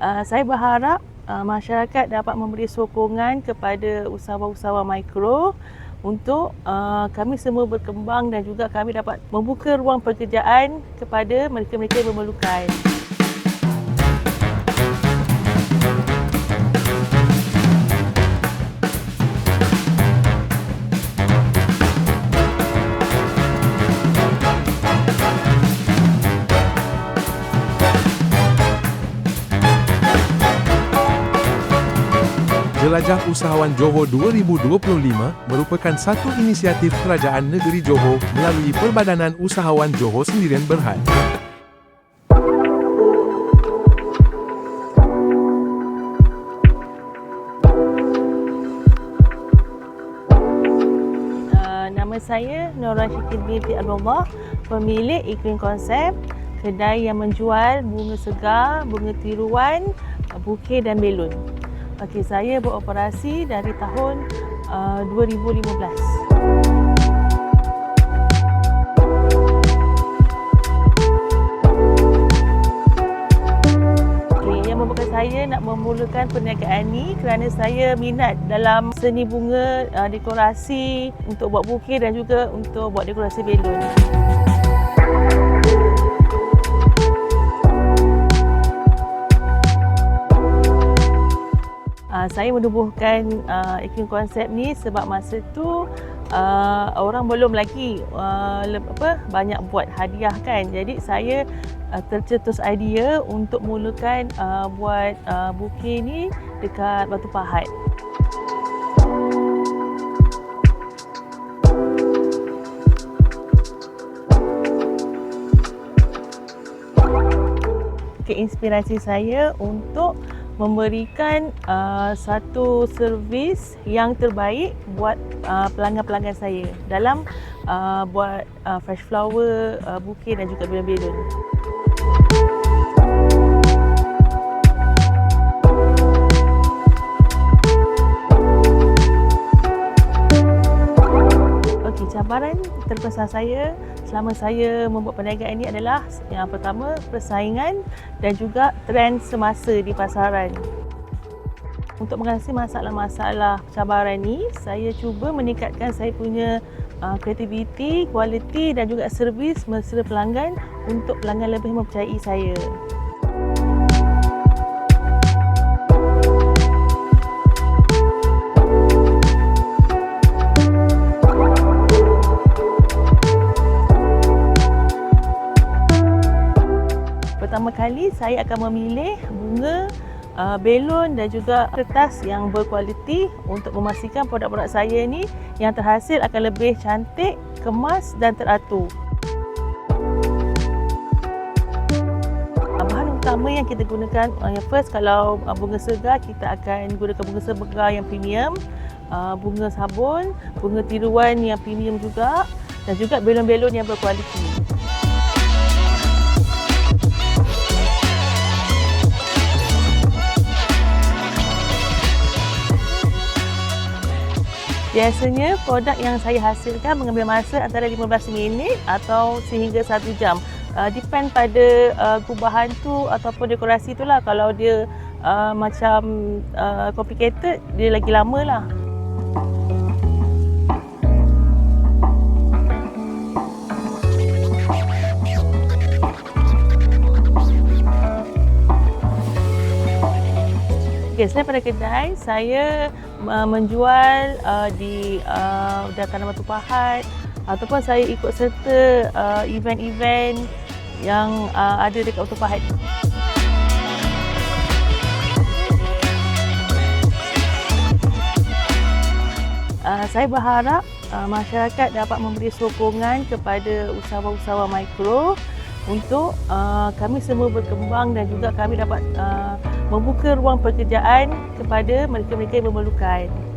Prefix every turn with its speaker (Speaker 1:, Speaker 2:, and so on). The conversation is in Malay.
Speaker 1: Uh, saya berharap uh, masyarakat dapat memberi sokongan kepada usahawan-usahawan mikro untuk uh, kami semua berkembang dan juga kami dapat membuka ruang pekerjaan kepada mereka-mereka yang memerlukan.
Speaker 2: Jelajah Usahawan Johor 2025 merupakan satu inisiatif Kerajaan Negeri Johor melalui Perbadanan Usahawan Johor Sendirian Berhad.
Speaker 1: Uh, saya Nora Syakir binti Abdullah, pemilik Iklim Konsep, kedai yang menjual bunga segar, bunga tiruan, bukit dan belon. Okey, saya beroperasi dari tahun uh, 2015. Okey, yang membuatkan saya nak memulakan perniagaan ni kerana saya minat dalam seni bunga, uh, dekorasi untuk buat bukit dan juga untuk buat dekorasi belon. Uh, saya menubuhkan uh, iklim konsep ni sebab masa tu uh, orang belum lagi uh, apa banyak buat hadiah kan. Jadi saya uh, tercetus idea untuk mulakan uh, buat uh, bukit ni dekat Batu Pahat. Keinspirasi saya untuk memberikan uh, satu servis yang terbaik buat uh, pelanggan-pelanggan saya dalam uh, buat uh, fresh flower, uh, bukit dan juga belon-belon. Terbesar saya selama saya membuat perniagaan ini adalah yang pertama persaingan dan juga trend semasa di pasaran. Untuk mengatasi masalah-masalah cabaran ini, saya cuba meningkatkan saya punya uh, kreativiti, kualiti dan juga servis mesra pelanggan untuk pelanggan lebih mempercayai saya. Kali saya akan memilih bunga, uh, belon dan juga kertas yang berkualiti untuk memastikan produk-produk saya ni yang terhasil akan lebih cantik, kemas dan teratur. Bahan utama yang kita gunakan uh, yang first kalau uh, bunga segar kita akan gunakan bunga segar yang premium, uh, bunga sabun, bunga tiruan yang premium juga dan juga belon-belon yang berkualiti. Biasanya produk yang saya hasilkan mengambil masa antara 15 minit atau sehingga 1 jam. Uh, depend pada uh, gubahan tu ataupun dekorasi tu lah. Kalau dia uh, macam uh, complicated, dia lagi lama lah. Okay, selain pada kedai, saya uh, menjual uh, di uh, Dataran Batu Pahat ataupun saya ikut serta uh, event-event yang uh, ada dekat Batu Pahat. Uh, saya berharap uh, masyarakat dapat memberi sokongan kepada usahawan-usahawan mikro untuk uh, kami semua berkembang dan juga kami dapat uh, membuka ruang pekerjaan kepada mereka-mereka yang memerlukan.